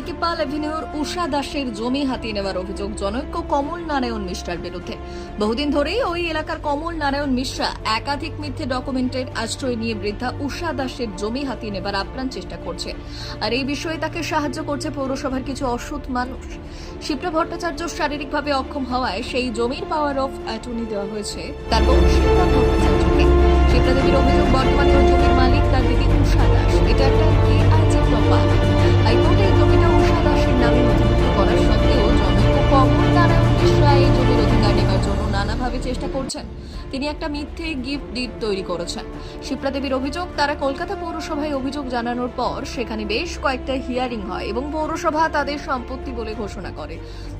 বিকিপাল এভিনিউর উষা দাসের জমি হাতিয়ে নেওয়ার অভিযোগ জনৈক কমল নারায়ণ মিশ্রার বিরুদ্ধে। বহুদিন ধরেই ওই এলাকার কমল নারায়ণ মিশ্রা একাধিক মিথ্যে ডকুমেন্টের আশ্রয় নিয়ে বৃদ্ধা উষা দাসের জমি হাতিয়ে নেবার আপ্রাণ চেষ্টা করছে। আর এই বিষয়ে তাকে সাহায্য করছে পৌরসভার কিছু অসৎ মানুষ। শিপ্রা ভট্টাচার্য শারীরিকভাবে অক্ষম হওয়ায় সেই জমির পাওয়ার অফ অ্যাটর্নি দেওয়া হয়েছে তার বউ ভট্টাচার্যকে। শিপ্রা দেবীর অভিযোগ, বর্তমানে জমির মালিক তার দিদি উষা দাস। চেষ্টা করছেন। তিনি একটা মিথ্যে গিফট ডিড তৈরি করেছেন। শিপ্রা দেবীর অভিযোগ, তারা কলকাতা পৌরসভায় অভিযোগ জানানোর পর সেখানে বেশ কয়েকটা হিয়ারিং হয় এবং পৌরসভা তাদের সম্পত্তি বলে ঘোষণা করে।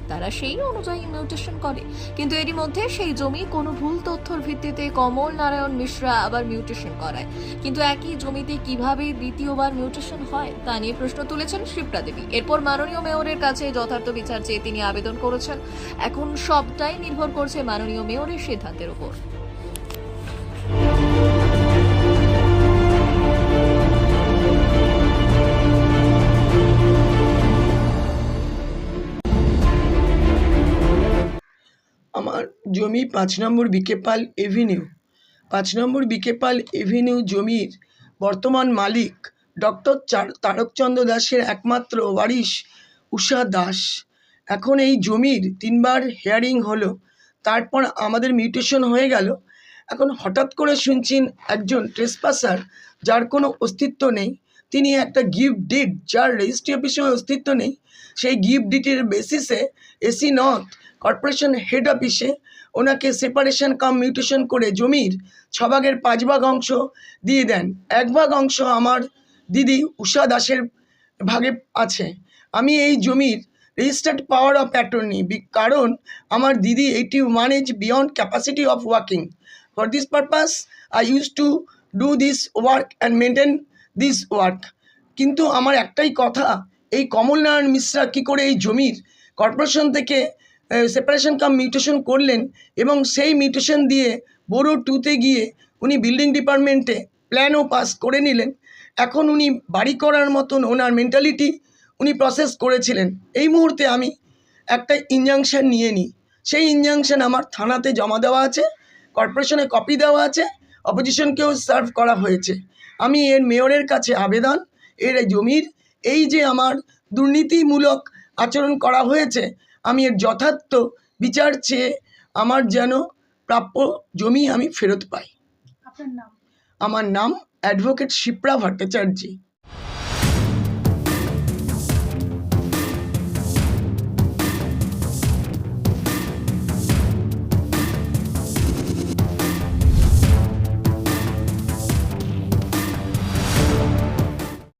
তারা সেই অনুযায়ী মিউটেশন করে। কিন্তু এরই মধ্যে সেই জমি কোনো ভুল তথ্যর ভিত্তিতে কমল নারায়ণ মিশ্রা আবার মিউটেশন করায়। কিন্তু একই জমিতে কীভাবে দ্বিতীয়বার মিউটেশন হয়, তা নিয়ে প্রশ্ন তুলেছেন শিপ্রা দেবী এরপর মাননীয় মেয়রের কাছে যথার্থ বিচার চেয়ে তিনি আবেদন করেছেন। এখন সবটাই নির্ভর করছে মাননীয় মেয়রের সিদ্ধান্তের উপর। আমার জমি পাঁচ নম্বর বিকেপাল এভিনিউ। পাঁচ নম্বর বিকেপাল এভিনিউ জমির বর্তমান মালিক ডক্টর তারকচন্দ্র দাসের একমাত্র ওয়ারিশ উষা দাস। এখন এই জমির তিনবার হেয়ারিং হলো। তারপর আমাদের মিউটেশন হয়ে গেল। এখন হঠাৎ করে শুনছেন একজন ট্রেসপাসার যার কোনো অস্তিত্ব নেই। তিনি একটা গিফট ডিড যার রেজিস্ট্রি অফিসে অস্তিত্ব নেই। সেই গিফট ডিটের বেসিসে এসি নর্থ কর্পোরেশন হেড অফিসে ওনাকে সেপারেশন কাম মিউটেশন করে জমির ছ ভাগের পাঁচ ভাগ অংশ দিয়ে দেন। এক ভাগ অংশ আমার দিদি উষা দাসের ভাগে আছে। আমি এই জমির রেজিস্টার্ড পাওয়ার অফ অ্যাটর্নি কারণ আমার দিদি eighty one age beyond capacity of working for this purpose I use to do this work and maintain this work কিন্তু আমার একটাই কথা, এই কমলনারায়ণ মিশ্রা কী করে এই জমির কর্পোরেশন থেকে সেপারেশন কাম মিউটেশন করলেন এবং সেই মিউটেশন দিয়ে বোরো টুতে গিয়ে উনি বিল্ডিং ডিপার্টমেন্টে প্ল্যানও পাস করে নিলেন। এখন উনি বাড়ি করার মতন ওনার মেন্টালিটি উনি প্রসেস করেছিলেন। এই মুহূর্তে আমি একটা ইনজাংশন নিয়ে নিই। সেই ইনজাংশন আমার থানাতে জমা দেওয়া আছে। কর্পোরেশনে কপি দেওয়া আছে অপোজিশনকেও সার্ভ করা হয়েছে। আমি এর মেয়রের কাছে আবেদন এর এই জমির এই যে আমার দুর্নীতিমূলক আচরণ করা হয়েছে আমি এর যথার্থ বিচার চেয়ে আমার যেন প্রাপ্য জমি আমি ফেরত পাই। আমার নাম অ্যাডভোকেট শিপ্রা ভট্টাচার্য।